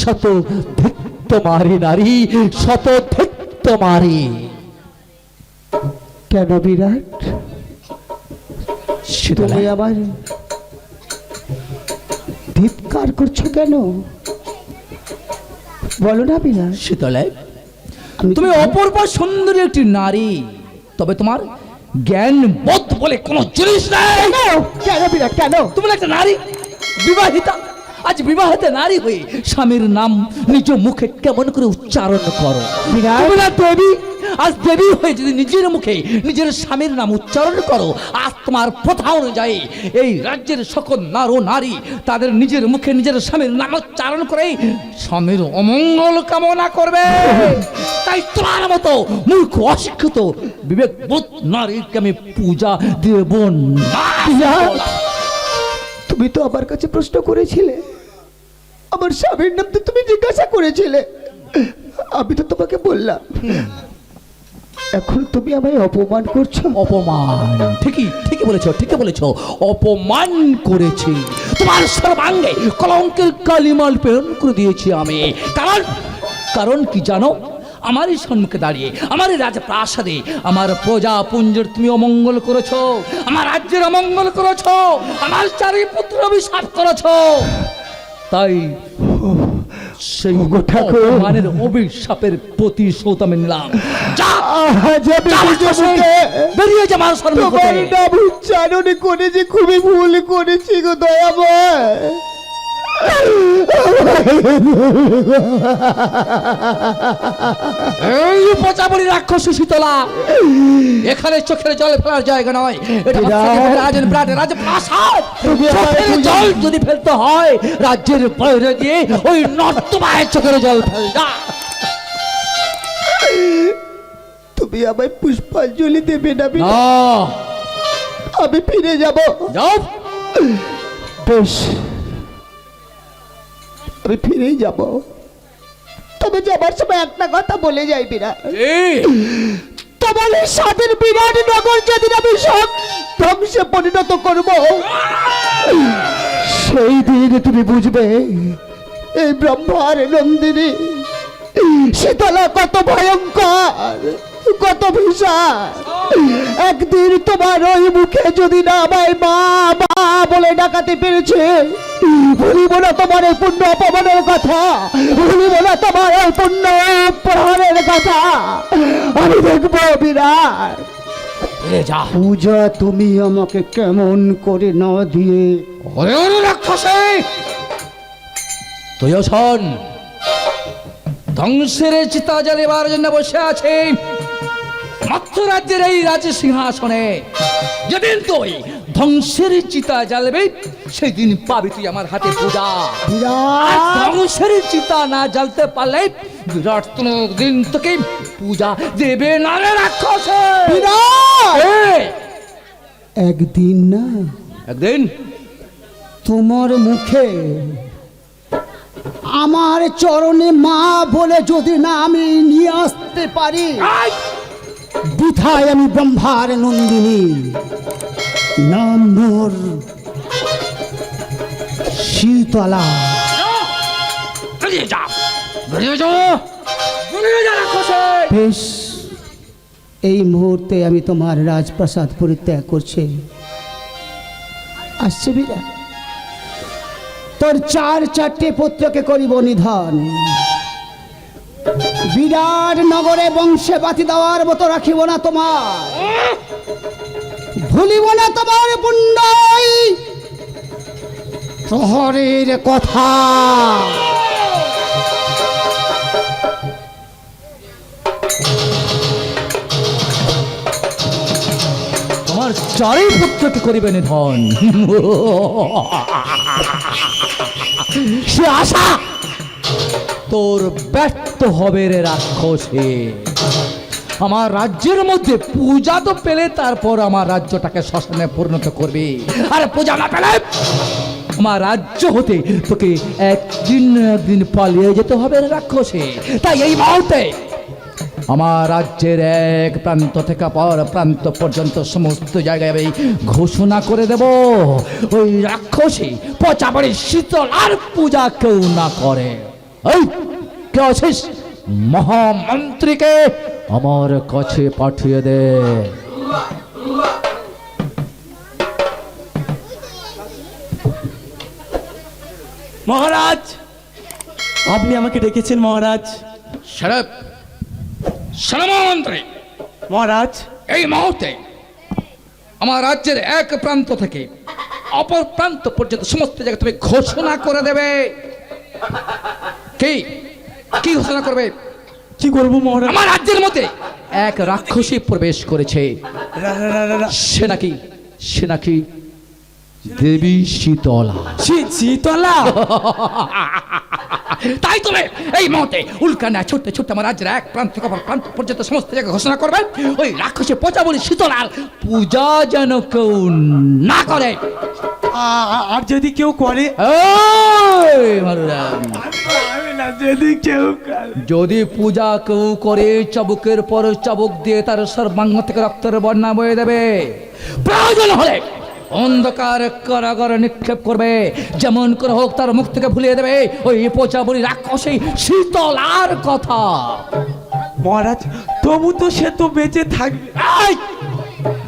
শত ধিক্ত মারি নারী শত ধিক্ত মারি কেন বিরাট? তুমি আমার ধিৎকার করছ কেন? বলো না বিরাট। শীতলা আমি তুমি অপূর্ব সুন্দরী একটি নারী তবে তোমার জ্ঞান বোধ বলে কোনো জিনিস নেই। কেন বিরাট? কেন? তুমি একটা নারী বিবাহিতা। আজ বিবাহিত নারী হয়ে স্বামীর নাম নিজ মুখে কেমন করে উচ্চারণ করো? দেবী? আজ দেবী হয়ে যদি নিজের মুখে নিজের স্বামীর নাম উচ্চারণ করো আজ তোমার প্রথা অনুযায়ী এই রাজ্যের সকল নার ও নারী তাদের নিজের মুখে নিজের স্বামীর নাম উচ্চারণ করে স্বামীর অমঙ্গল কামনা করবে। তাই তোমার মতো মূর্খ অশিক্ষিত বিবেকবোধ নারীকে আমি পূজা দেব না। তুমি তো আমার কাছে প্রশ্ন করেছিলে। আমার স্বামীর নাম তো তুমি জিজ্ঞাসা করেছিলে। আমি তো তোমাকে বললাম। এখন তুমি আমায় অপমান করছ? অপমান। ঠিকই ঠিকই বলেছ ঠিকই বলেছ। অপমান করেছি। তোমার সর্বাঙ্গে কলঙ্কের কালিমাল প্রেরণ করে দিয়েছি আমি। কারণ কারণ কি জানো? আমারই সম্মুখে দাঁড়িয়ে আমারই রাজপ্রাসাদে আমার প্রজা পুঞ্জের তুমি অমঙ্গল করেছ আমার রাজ্যের অমঙ্গল করেছ আমার চারি পুত্র অভিশাপ করেছ তাই সেই ঠাকুর। অপমানের অভিশাপের প্রতিশোধ আমি নিলাম বেরিয়ে যা আমার। নাম উচ্চারণ করে যে খুবই ভুল করেছি গো দয়াময় এই পচাবলি রাক্ষস শীতলা। এখানে চোখের জল ফেলার জায়গা নয়। এটা। রাজের আমার চোখের পূজা- জল যদি ফেলতে হয় রাজ্যের বাইরে দিয়ে ওই নর্তমায় চোখের জল ফেল তুমি আমায় পুষ্পাঞ্জলি দেবে না? আমি ফিরে যাব। বেশ। আমি ফিরেই যাব। তবে যাবার সময় একটা কথা বলে যাই বিরাট। এই স্বাদের বিরাট নগর যেদিন আমি সব ধ্বংসে পরিণত করব সেই দিন তুমি বুঝবে এই ব্রহ্মার নন্দিনী শীতলা কত ভয়ঙ্কর কত ভীষণ একদিন তোমার ওই মুখে যদি না আমায় মা মা বলে ডাকাতে পেরেছে ভুলিব না তোমার এই পুণ্য অপমানের কথা। ভুলিব না তোমার এই পুণ্য প্রহারের কথা। আমি দেখব বিরাট। পূজা তুমি আমাকে কেমন করে না দিয়ে ওরে ওরে রাক্ষসে! তুইও শোন। ধ্বংসের চিতা জ্বালিবার জন্য বসে আছে। মাত্র রাজ্যের এই রাজ্য সিংহাসনে যেদিন তুই ধ্বংসের চিতা জ্বালবে সেই দিন পাবি তুই আমার হাতে পূজা। ধ্বংসের চিতা না জ্বালতে পারলে বিরাট কোনো দিন তোকে পূজা দেবে না রে রাক্ষস। একদিন না একদিন? তোমার মুখে আমার চরণে মা বলে যদি না আমি নিয়ে আসতে পারি! বিধায় আমি ব্রহ্মার নন্দিনী। নাম মোর শীতলা। বেশ এই মুহূর্তে আমি তোমার রাজপ্রাসাদ পরিত্যাগ করছি। আসছে বিরা তোর চার চারটে পুত্রকে করিব নিধন। বিরাট নগরে বংশে বাতি দেওয়ার মতো রাখিব না তোমার ভুলিব না তোমার পুণ্যাই প্রহরের কথা। তোমার চারি পুত্রকে করিবে নিধন। সে আশা তোর ব্যর্থ হবে রে রাক্ষসে। আমার রাজ্যের মধ্যে পূজা তো পেলে তারপর আমার রাজ্যটাকে শ্মশানে পরিণত করবে। আর পূজা না পেলে আমার রাজ্য হতে তোকে একদিন একদিন পালিয়ে যেতে হবে রাক্ষসে। তাই এই মুহূর্তে আমার রাজ্যের এক প্রান্ত থেকে পর প্রান্ত পর্যন্ত সমস্ত জায়গায় আমি ঘোষণা করে দেব, ওই রাক্ষসী পচাবাড়ি শীতল আর পূজা কেউ না করে। এই কে আছিস? মহামন্ত্রীকে আমার কাছে পাঠিয়ে দে। মহারাজ আপনি আমাকে ডেকেছেন মহারাজ। শরৎ মন্ত্রী মহারাজ। এই মুহূর্তে আমার রাজ্যের এক প্রান্ত থেকে অপর প্রান্ত পর্যন্ত সমস্ত জায়গায় তুমি ঘোষণা করে দেবে। কি? কি ঘোষণা করবে? কি করব মহারাজ? আমার রাজ্যের মধ্যে এক রাক্ষসী প্রবেশ করেছে। সে নাকি সে নাকি দেবী শীতলা। শীতলা। তাই তুমি এই মুহূর্তে উল্কানা ছুটতে ছুটতে আমার রাজ্যের এক প্রান্ত থেকে অপর প্রান্ত পর্যন্ত সমস্ত জায়গায় ঘোষণা করবে। ওই রাক্ষসী পচা বলি শীতলাল পূজা যেন কেউ না করে। আর যদি কেউ করে? এই মারুরাম, যদি কেউ করে। যদি পূজা কেউ করে চাবুকের পর চাবুক দিয়ে তার সর্বাঙ্গ থেকে রক্তের বন্যা বয়ে দেবে প্রয়োজন হলে অন্ধকার কারাগারে নিক্ষেপ করবে। যেমন করে হোক তার মুখ থেকে ভুলিয়ে দেবে। ওই পচা বলি রাক্ষসী শীতল আর কথা। মহারাজ তবু তো সে তো বেঁচে থাকবে।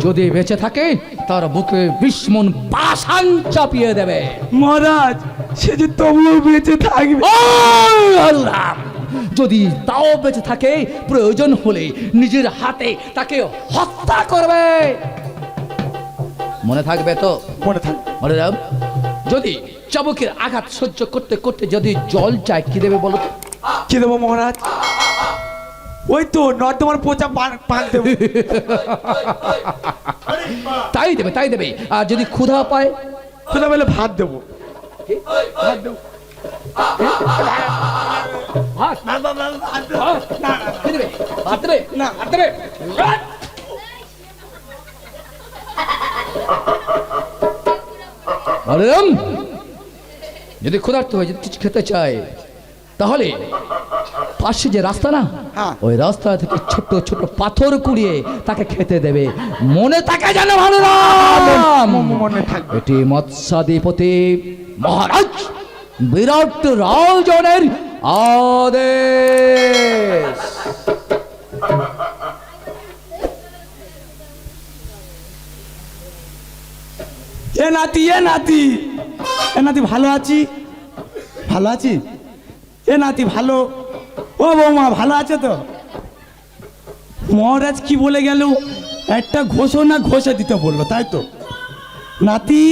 যদি বেঁচে থাকে তার বুকে বিস্মন পাশান চাপিয়ে দেবে। মহারাজ সে যে তবুও বেঁচে থাকবে। যদি তাও বেঁচে থাকে প্রয়োজন হলে নিজের হাতে তাকে হত্যা করবে। মনে থাকবে তো? মনে থাকবে মনে রাখ যদি চাবুকের আঘাত সহ্য করতে করতে যদি জল চায় কি দেবে বলো কি দেবো মহারাজ? ওই তো নর্দমার পচা পান দেবো। তাই দেবে তাই দেবে। আর যদি ক্ষুধা পায়? কোথা বলে ভাত দেবো। ভাত দেবো। ভাত? না, না, না, ভাত দেবো। ভাত, না, না, কি দেবে? ভাত দেবে? না। ভাত দেবে? ভাত! বলরাম, যদি ক্ষুধার্ত হয়ে যদি কিছু খেতে চায় তাহলে পাশে যে রাস্তা না হ্যাঁ। ওই রাস্তা থেকে ছোট ছোট পাথর কুড়িয়ে তাকে খেতে দেবে। মনে থাকে যেন ভালো এটি মৎস্যাধিপতি মহারাজ বিরাট রাজনের আদেশ। এ নাতি এ নাতি। এ নাতি ভালো আছি? ভালো আছি? এ নাতি ভালো। ও বৌমা, ভালো আছে তো? মহারাজ কি বলে গেল? একটা ঘোষণা ঘষে দিতে বলল তাই তো? নাতি।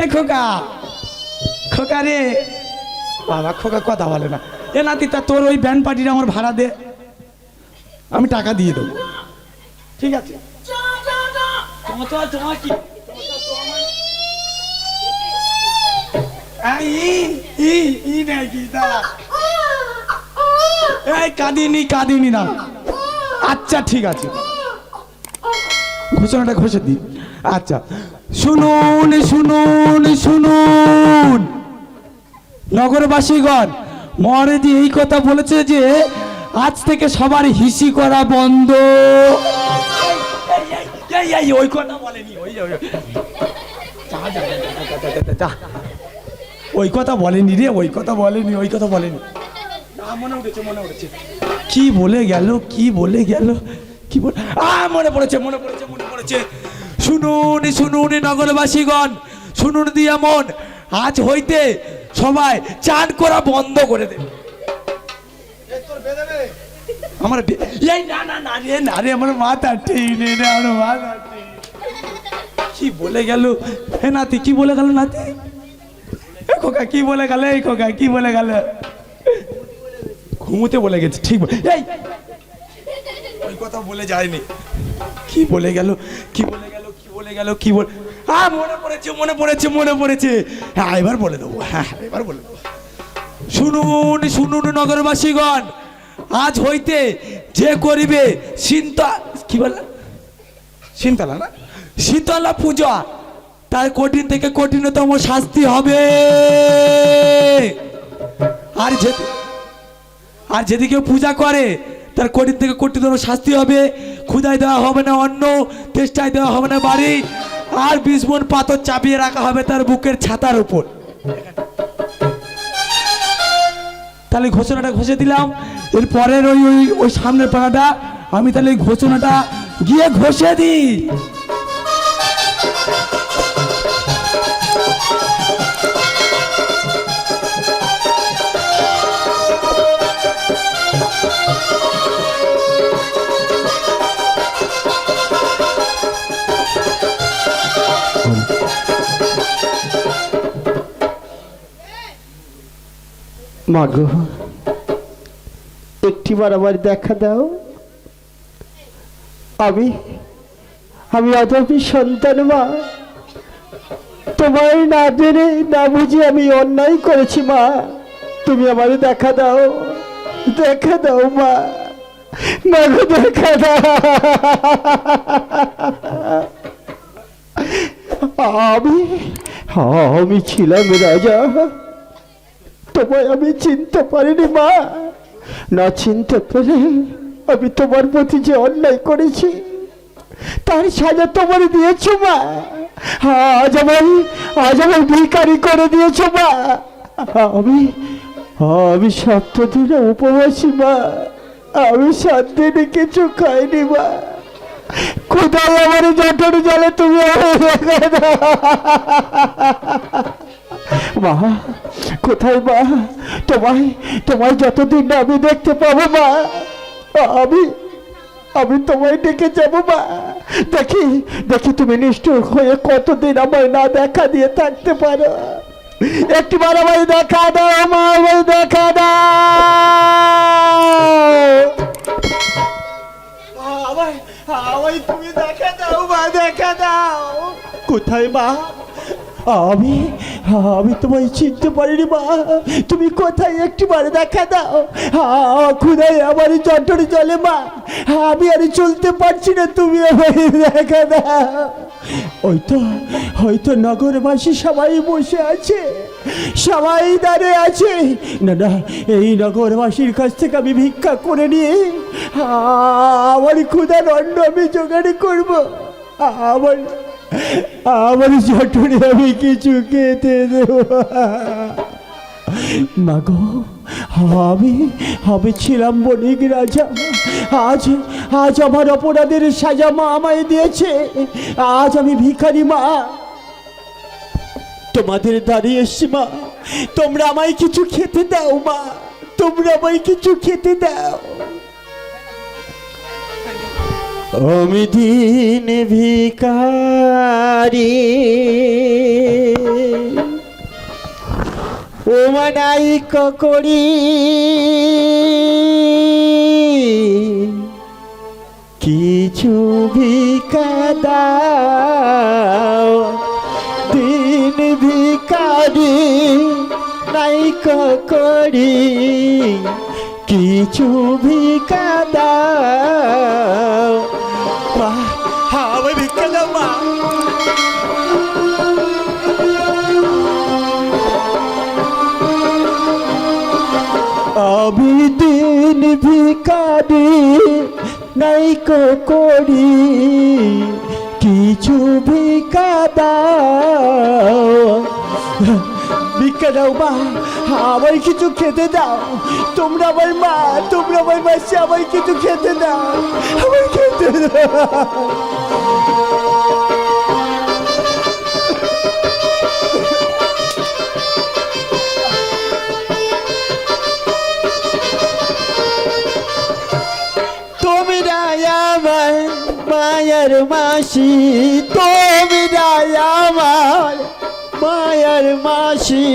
এ খোকা খোকা রে। বাবা, খোকা কথা বলে না। এ নাতি, তা তোর ওই ব্যান্ড পার্টিটা আমার ভাড়া দে। আমি টাকা দিয়ে দেবো। ঠিক আছে। তোমার তোমার কি এই, ই, ই, ই নাকি, দাঁড়া। এই কাঁদিনি কাঁদিনি না। আচ্ছা ঠিক আছে। ঘোষণাটা ঘোষে দিন আচ্ছা। শুনুন শুনুন শুনুন। নগরবাসীগণ মহারাজি এই কথা বলেছে যে আজ থেকে সবার হিসি করা বন্ধ। এই, ওই কথা বলেনি ওই কথা বলেনি রে ওই কথা বলেনি ওই কথা বলেনি। মনে উঠেছে। কি বলে গেল কি বলে গেল কি বলে আ মনে পড়েছে মনে পড়েছে মনে পড়েছে। শুনুন শুনুন নগরবাসীগণ শুনুন দিয়া মন। আজ হইতে সবাই চান করা বন্ধ করে দেবে। আমার এই না না না রে না রে আমার মাথা ঠিক নেই রে আমার মাথা কি বলে গেল হে নাতি কি বলে গেল নাতি খোকা কি বলে গেল এই খোকা কি বলে গেল ঘুমোতে বলে গেছে ঠিক এই ওই কথা বলে যায়নি কি বলে গেল কি বলে গেল কি বলে গেল কি বলে হ্যাঁ মনে পড়েছে মনে পড়েছে মনে পড়েছে হ্যাঁ এবার বলে দেবো হ্যাঁ এবার বলে দেবো শুনুন শুনুন নগরবাসীগণ আজ হইতে যে করিবে চিন্তা কি বলে? শীতলা না? শীতলা পূজা। তার কঠিন থেকে কঠিনতম শাস্তি হবে। আর যে আর যদি কেউ পূজা করে তার কঠিন থেকে কঠিনতম শাস্তি হবে। ক্ষুদায় দেওয়া হবে না অন্ন তেষ্টায় দেওয়া হবে না বাড়ি। আর বিষ মন পাথর চাপিয়ে রাখা হবে তার বুকের ছাতার উপর। তাহলে ঘোষণাটা ঘষে দিলাম। এর পরের ওই ওই ওই সামনের পাড়াটা, আমি তাহলে ওই ঘোষণাটা গিয়ে ঘষে দিই। মাগো একটিবার আমার দেখা দাও। আমি আমি অধপি সন্তান মা। তোমার না জেনে, না বুঝে আমি অন্যায় করেছি মা। তুমি আমার দেখা দাও দেখা দাও মা। মাগো দেখা দাও। আমি আমি ছিলাম রাজা। তোমায় আমি চিনতে পারিনি মা। না চিনতে পেরে আমি তোমার প্রতি যে অন্যায় করেছি, তার সাজা তোমার দিয়েছ মা। আজ আমার আজ আমার ভিকারি করে দিয়েছ মা। আমি আমি সপ্তদিনে উপবাসী মা। আমি সাত দিনে কিছু খাইনি মা। কোথায় আমার জটর জলে তুমি? মা, কোথায় মা? তোমায় তোমায় যতদিন না আমি দেখতে পাবো, মা, আমি আমি তোমায় ডেকে যাব, মা। দেখি দেখি তুমি নিষ্ঠুর হয়ে কতদিন আমায় না দেখা দিয়ে থাকতে পারো। একটিবার আমায় দেখা দাও, মা, আমায় দেখা দাও। আমায় তুমি দেখা দাও মা দেখা দাও। কোথায় মা? আমি আমি তোমায় চিনতে পারিনি মা। তুমি কোথায় একটি বারে দেখা দাও। খুদাই আমার চটরে জলে মা। আমি আর চলতে পারছি না, তুমি আমায় দেখা দাও। ওই তো হয়তো নগরবাসী সবাই বসে আছে, সবাই দাঁড়িয়ে আছে। না না, এই নগরবাসীর কাছ থেকে আমি ভিক্ষা করে নিয়ে আমার ক্ষুদার অন্ন আমি জোগাড় করব। আমার আমার জটুরে আমি কিছু খেতে দেব। মাগো আমি আমি ছিলাম বণিক রাজা। আজ আজ আমার অপরাধের সাজা মা আমায় দিয়েছে। আজ আমি ভিখারি মা। তোমাদের দাঁড়িয়ে এসছি মা। তোমরা আমায় কিছু খেতে দাও মা। তোমরা আমায় কিছু খেতে দাও। আমি দিন ভিকারি ও মানাই করি কিছু ভিকা দাও। দিন ভিকারি নাই করি কিছু ভিকা দাও। মা আমি ভিক্ষা মা দিন ভিকারি নাই করি, কিছু ভিকা দাও। ভিক্ষা দাও মা আমার কিছু খেতে দাও। তোমরা আমার মা, তোমরা আমার মাসে আমার কিছু খেতে দাও। আমার খেতে দাও। মায়ের মাসি, তুমি আমার মায়ের মাসি।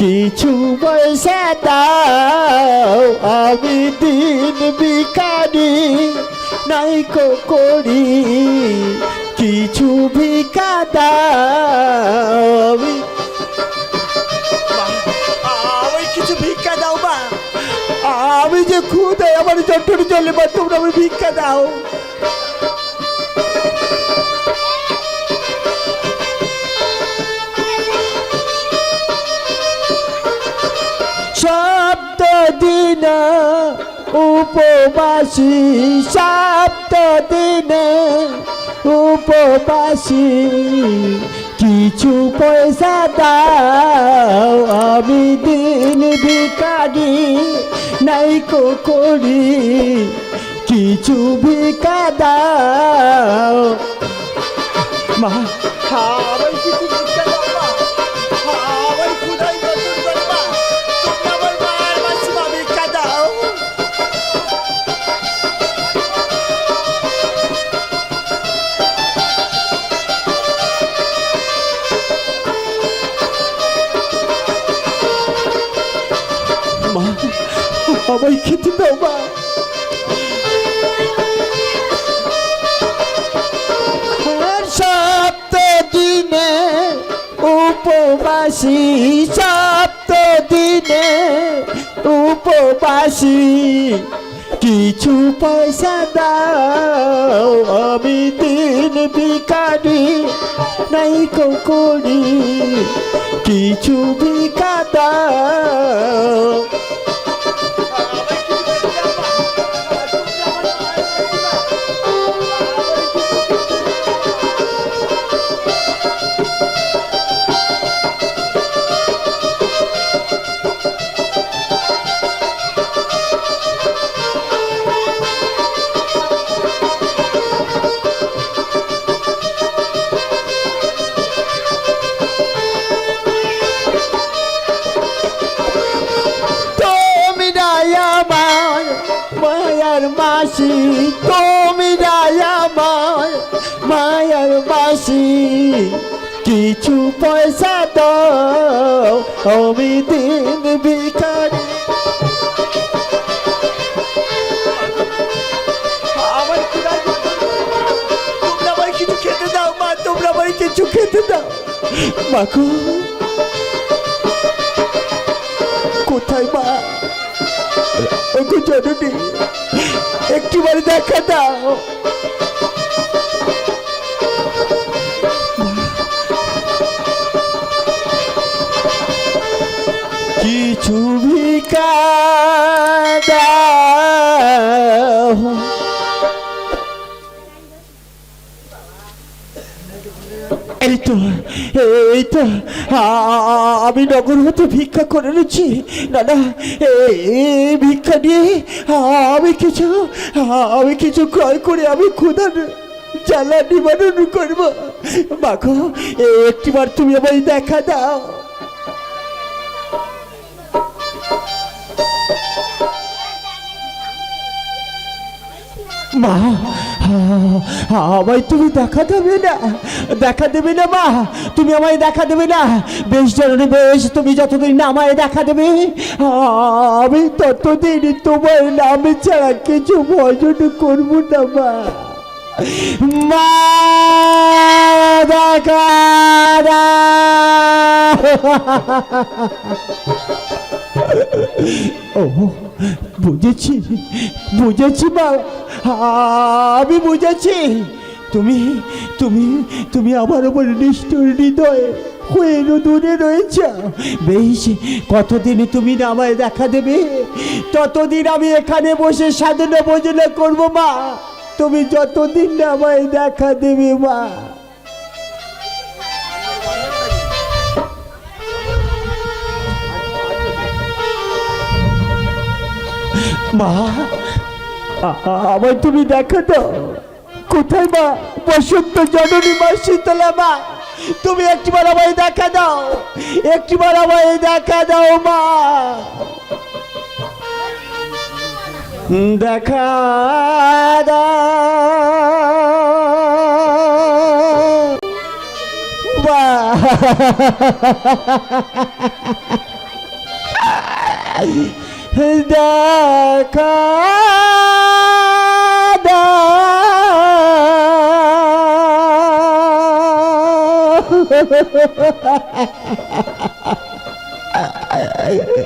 কিছু পয়সা দাও, আমি দিন বিকারি নাই করি। কিছু ভিকা দাও, আমি আমি কিছু ভিক্ষা দাও মা আমি যে খুদাই আমার জটর চলে বা, তোমরা আমার ভিক্ষা দাও। উপবাসী সপ্ত দিনে উপবাসী। কিছু পয়সা দাও, আমি দিন ভিকারি নাই করি। কিছু ভিকা দাও। মা সপ্ত দিনে উপবাসী। কিছু পয়সা দাও আমি দিন বিকারি নাই করি কিছু বিকা দাও। মাসি, তুমি আমার মায়ার মাসি। কিছু পয়সা দাও, আমি দিন ভিখারি। তোমরা আমার কিছু খেতে দাও মাকু কোথায় মা? ওকে জননী একটিবার দেখা দাও। কি ভিকা এই তো আমি নগর হতে ভিক্ষা করে নিচ্ছি এই ভিক্ষা নিয়ে আমি কিছু আমি কিছু ক্রয় করে আমি ক্ষুধার জ্বালা নিবারণ করব। মাখো একটিবার তুমি আমায় দেখা দাও। মা আমায় তুমি দেখা দেবে না, দেখা দেবে না মা, তুমি আমায় দেখা দেবে না। বেশ জরুরি বেশ, তুমি যতদিন না আমায় দেখা দেবে, আমি ততদিন তোমার নামে ছাড়া কিছু ভজন করব না, মা। মা, দেখা ও বুঝেছি বুঝেছি মা, আমি বুঝেছি। তুমি তুমি তুমি আমার ওপর নিষ্ঠুর হৃদয় হয়ে দূরে রয়েছ। বেশ, কতদিন তুমি আমায় দেখা দেবে? ততদিন আমি এখানে বসে সাধনা ভোজনা করব মা। তুমি যতদিন আমায় দেখা দেবে মা। মা। আমায় তুমি দেখা দাও কোথায় মা? বসন্ত জননী মা, শীতলা মা। তুমি একটিবার আমায় দেখা দাও। একটিবার আমায় দেখা দাও মা। দেখা দাও। মা। দেখা দাও